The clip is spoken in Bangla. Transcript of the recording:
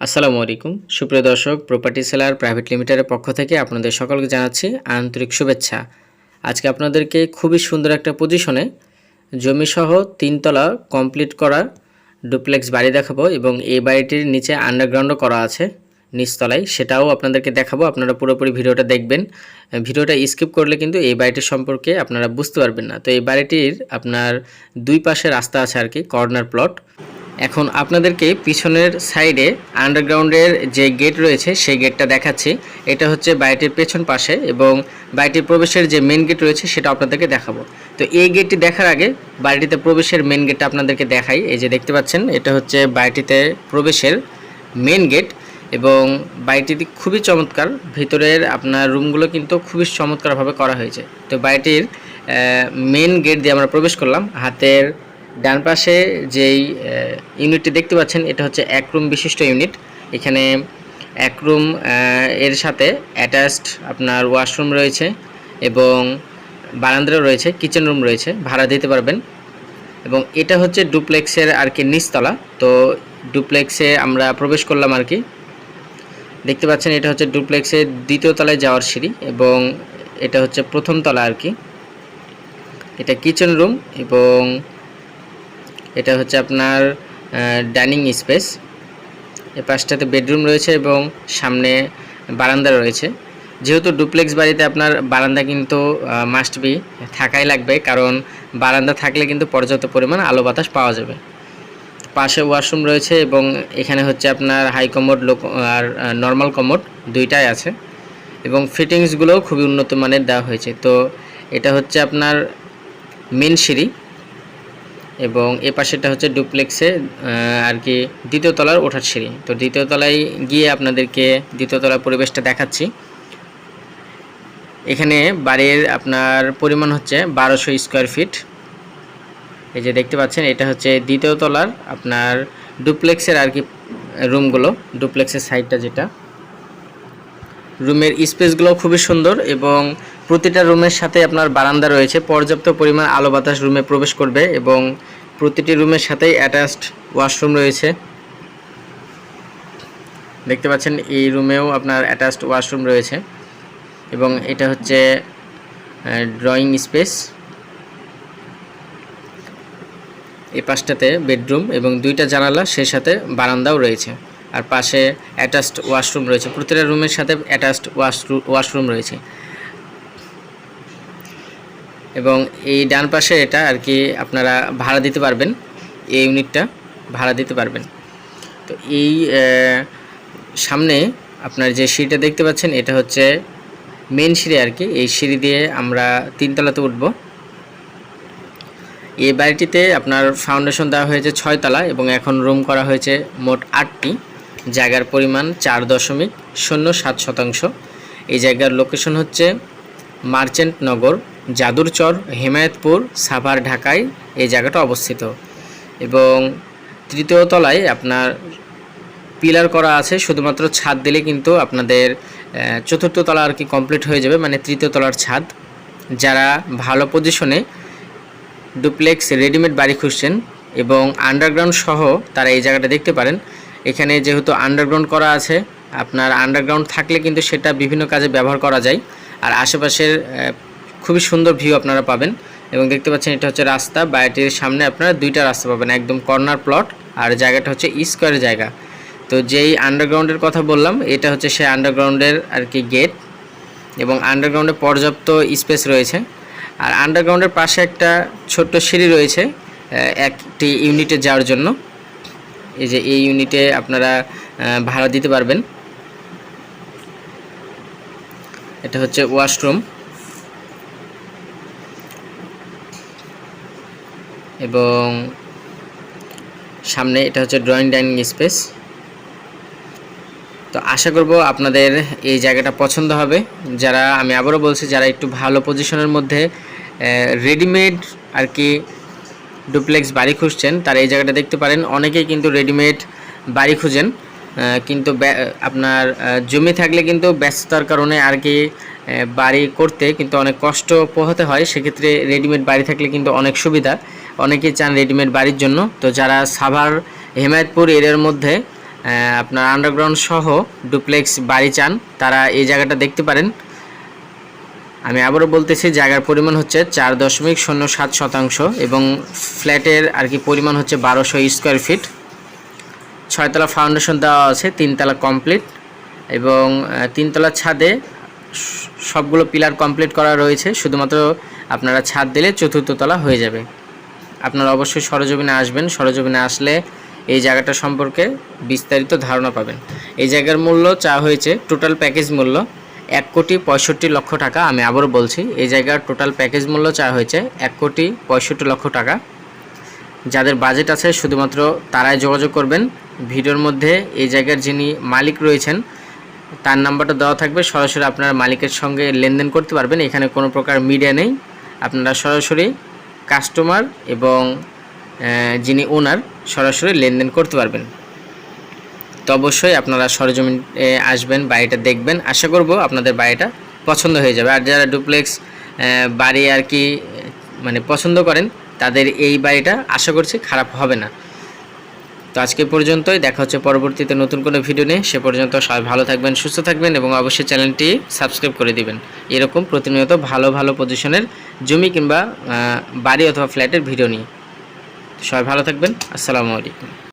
আসসালামু আলাইকুম। সুপ্রিয় দর্শক প্রপার্টি সেলার প্রাইভেট লিমিটেডের পক্ষ থেকে আপনাদের সকলকে জানাচ্ছি আন্তরিক শুভেচ্ছা। আজকে আপনাদেরকে খুবই সুন্দর একটা পজিশনে জমিসহ তিনতলা কমপ্লিট করা ডুপ্লেক্স বাড়ি দেখাবো এবং এই বাড়িটির নিচে আন্ডারগ্রাউন্ডও করা আছে নিচতলায়। সেটাও আপনাদেরকে দেখাবো, আপনারা পুরোপুরি ভিডিওটা দেখবেন। ভিডিওটা স্কিপ করলে কিন্তু এই বাড়িটির সম্পর্কে আপনারা বুঝতে পারবেন না। তো এই বাড়িটির আপনার দুই পাশে রাস্তা আছে আর কি কর্নার প্লট এখন আপনাদেরকে পিছনের সাইডে আন্ডারগ্রাউন্ডের যে গেট রয়েছে, সেই গেটটা দেখাচ্ছি। এটা হচ্ছে বাড়িটির পেছন পাশে এবং বাড়িটির প্রবেশের যে মেন গেট রয়েছে, সেটা আপনাদেরকে দেখাবো। তো এই গেটটি দেখার আগে বাড়িটিতে প্রবেশের মেন গেটটা আপনাদেরকে দেখাই। এই যে দেখতে পাচ্ছেন, এটা হচ্ছে বাড়িটিতে প্রবেশের মেন গেট এবং বাড়িটি খুবই চমৎকার। ভিতরের আপনার রুমগুলো কিন্তু খুবই চমৎকারভাবে করা হয়েছে। তো বাড়িটির মেন গেট দিয়ে আমরা প্রবেশ করলাম। হাতের ডান পাশে যেই ইউনিটটি দেখতে পাচ্ছেন, এটা হচ্ছে এক রুম বিশিষ্ট ইউনিট। এখানে এক রুম এর সাথে অ্যাটাচড আপনার ওয়াশরুম রয়েছে এবং বারান্দাও রয়েছে কিচেন রুম রয়েছে। ভাড়া দিতে পারবেন। এবং এটা হচ্ছে ডুপ্লেক্সের আর কি নিচতলা। তো ডুপ্লেক্সে আমরা প্রবেশ করলাম আর কি। দেখতে পাচ্ছেন, এটা হচ্ছে ডুপ্লেক্সের দ্বিতীয় তলায় যাওয়ার সিঁড়ি এবং এটা হচ্ছে প্রথম তলা আর কি। এটা কিচেন রুম এবং এটা হচ্ছে আপনার ডাইনিং স্পেস। এ পাশটাতে বেডরুম রয়েছে এবং সামনে বারান্দা রয়েছে। যেহেতু ডুপ্লেক্স বাড়িতে আপনার বারান্দা কিন্তু মাস্ট বি থাকাই লাগবে, কারণ বারান্দা থাকলে কিন্তু পর্যাপ্ত পরিমাণ আলো বাতাস পাওয়া যাবে। পাশে ওয়াশরুম রয়েছে এবং এখানে হচ্ছে আপনার হাই কমোড লো আর নর্মাল কমোড দুইটাই আছে। এবং ফিটিংসগুলোও খুবই উন্নত মানের দেওয়া হয়েছে। তো এটা হচ্ছে আপনার মেন সিঁড়ি। এবং এ পাশেটা হচ্ছে ডুপ্লেক্সে আর কি দ্বিতীয় তলার ওঠার সিঁড়ি। তো দ্বিতীয় তলায় গিয়ে আপনাদেরকে দ্বিতীয় তলার পরিবেশটা দেখাচ্ছি। এখানে বাড়ির আপনার পরিমাণ হচ্ছে বারোশো স্কোয়ার ফিট এই যে দেখতে পাচ্ছেন, এটা হচ্ছে দ্বিতীয় তলার আপনার ডুপ্লেক্সের আর কি রুমগুলো, ডুপ্লেক্সের সাইডটা যেটা। রুমের স্পেসগুলো খুবই সুন্দর এবং প্রতিটা রুমের সাথে আপনার বারান্দা রয়েছে। পর্যাপ্ত পরিমাণ আলো বাতাস রুমে প্রবেশ করবে এবং প্রতিটি রুমের সাথেই অ্যাটাচড ওয়াশরুম রয়েছে। দেখতে পাচ্ছেন, এই রুমেও আপনার অ্যাটাচড ওয়াশরুম রয়েছে এবং এটা হচ্ছে ড্রয়িং স্পেস এই পাশটাতে বেডরুম এবং দুইটা জানালা সেই সাথে বারান্দাও রয়েছে। আর পাশে অ্যাটাচড ওয়াশরুম রয়েছে। প্রতিটা রুমের সাথে অ্যাটাচড ওয়াশরুম ওয়াশরুম রয়েছে। এবং এই ডান পাশে এটা আর কি আপনারা ভাড়া দিতে পারবেন, এই ইউনিটটা ভাড়া দিতে পারবেন। তো এই সামনে আপনার যে সিঁড়িটা দেখতে পাচ্ছেন, এটা হচ্ছে মেন সিঁড়ি আর কি। এই সিঁড়ি দিয়ে আমরা তিনতলাতে উঠব। এই বাড়িটিতে আপনার ফাউন্ডেশন দেওয়া হয়েছে ছয়তলা এবং এখন রুম করা হয়েছে মোট আটটি। জায়গার পরিমাণ চার দশমিক শূন্য সাত শতাংশ। এই জায়গার লোকেশন হচ্ছে মার্চেন্ট নগর যাদুরচর হেমায়তপুর, সাভার, ঢাকায় এই জায়গাটা অবস্থিত। এবং তৃতীয় তলায় আপনার পিলার করা আছে, শুধুমাত্র ছাদ দিলে কিন্তু আপনাদের চতুর্থ তলা আর কি কমপ্লিট হয়ে যাবে মানে তৃতীয় তলার ছাদ। যারা ভালো পজিশনে ডুপ্লেক্স রেডিমেড বাড়ি খুঁজছেন এবং আন্ডারগ্রাউন্ড সহ তারা এই জায়গাটা দেখতে পারেন। এখানে যেহেতু আন্ডারগ্রাউন্ড করা আছে, আপনার আন্ডারগ্রাউন্ড থাকলে কিন্তু সেটা বিভিন্ন কাজে ব্যবহার করা যায়। আর আশেপাশের খুবই সুন্দর ভিউ আপনারা পাবেন। এবং দেখতে পাচ্ছেন এটা হচ্ছে রাস্তা, বাড়িটির সামনে আপনারা দুইটা রাস্তা পাবেন, একদম কর্নার প্লট আর জায়গাটা হচ্ছে স্কোয়ার জায়গা। তো যেই আন্ডারগ্রাউন্ডের কথা বললাম, এটা হচ্ছে সেই আন্ডারগ্রাউন্ডের আর কি গেট এবং আন্ডারগ্রাউন্ডে পর্যাপ্ত স্পেস রয়েছে। আর আন্ডারগ্রাউন্ডের পাশে একটা ছোট্ট সিঁড়ি রয়েছে একটি ইউনিটে যাওয়ার জন্য। এই যে এই ইউনিটে আপনারা ভাড়া দিতে পারবেন। এটা হচ্ছে ওয়াশরুম এবং সামনে এটা হচ্ছে ড্রয়িং ডাইনিং স্পেস তো আশা করব আপনাদের এই জায়গাটা পছন্দ হবে। যারা, আমি আবারও বলছি, যারা একটু ভালো পজিশনের মধ্যে রেডিমেড আর কি ডুপ্লেক্স বাড়ি খুঁজছেন, তারা এই জায়গাটা দেখতে পারেন। অনেকেই কিন্তু রেডিমেড বাড়ি খুঁজেন। কিন্তু আপনার জমি থাকলে কিন্তু ব্যস্ততার কারণে আর কি বাড়ি করতে কিন্তু অনেক কষ্ট পোহাতে হয়। সেক্ষেত্রে রেডিমেড বাড়ি থাকলে কিন্তু অনেক সুবিধা। অনেকেই চান রেডিমেড বাড়ির জন্য। তো যারা সাভার হেমায়তপুর এরিয়ার মধ্যে আপনার আন্ডারগ্রাউন্ড সহ ডুপ্লেক্স বাড়ি চান তারা এই জায়গাটা দেখতে পারেন। আমি আবারও বলতেছি জায়গার পরিমাণ হচ্ছে চার দশমিক শূন্য সাত শতাংশ এবং ফ্ল্যাটের আর কি পরিমাণ হচ্ছে বারোশো স্কোয়ার ফিট ছয়তলা ফাউন্ডেশন দেওয়া আছে তিনতলা কমপ্লিট এবং আহ, তিনতলা ছাদে সবগুলো পিলার কমপ্লিট করা রয়েছে শুধুমাত্র আপনারা ছাদ দিলে চতুর্থ তলা হয়ে যাবে। আপনারা অবশ্যই সরজমিনে আসবেন। সরজমিনে আসলে এই জায়গাটা সম্পর্কে বিস্তারিত ধারণা পাবেন। এই জায়গার মূল্য চা হয়েছে টোটাল প্যাকেজ মূল্য এক কোটি পঁয়ষট্টি লক্ষ টাকা। আমি আবারও বলছি, এই জায়গার টোটাল প্যাকেজ মূল্য চা হয়েছে এক কোটি পঁয়ষট্টি লক্ষ টাকা। যাদের বাজেট আছে, শুধুমাত্র তারাই যোগাযোগ করবেন। ভিডিওর মধ্যে এই জায়গার যিনি মালিক রয়েছেন, তার নাম্বারটা দেওয়া থাকবে। সরাসরি আপনারা মালিকের সঙ্গে লেনদেন করতে পারবেন। এখানে কোনো প্রকার মিডিয়া নেই। আপনারা সরাসরি কাস্টমার এবং যিনি ওনার, সরাসরি লেনদেন করতে পারবেন। তো অবশ্যই আপনারা সরজমিন আসবেন, বাড়িটা দেখবেন। আশা করব আপনাদের বাড়িটা পছন্দ হয়ে যাবে। আর যারা ডুপ্লেক্স বাড়ি আর কি মানে পছন্দ করেন, তাদের এই বাড়িটা আশা করছি খারাপ হবে না। তো আজকে পর্যন্তই, দেখা হচ্ছে পরবর্তীতে নতুন কোনো ভিডিও নিয়ে। সে পর্যন্ত সবাই ভালো থাকবেন, সুস্থ থাকবেন এবং অবশ্যই চ্যানেলটি সাবস্ক্রাইব করে দিবেন। এরকম প্রতিনিয়ত ভালো ভালো পজিশনের জমি কিংবা বাড়ি অথবা ফ্ল্যাটের ভিডিও নিয়ে। সবাই ভালো থাকবেন, আসসালামু আলাইকুম।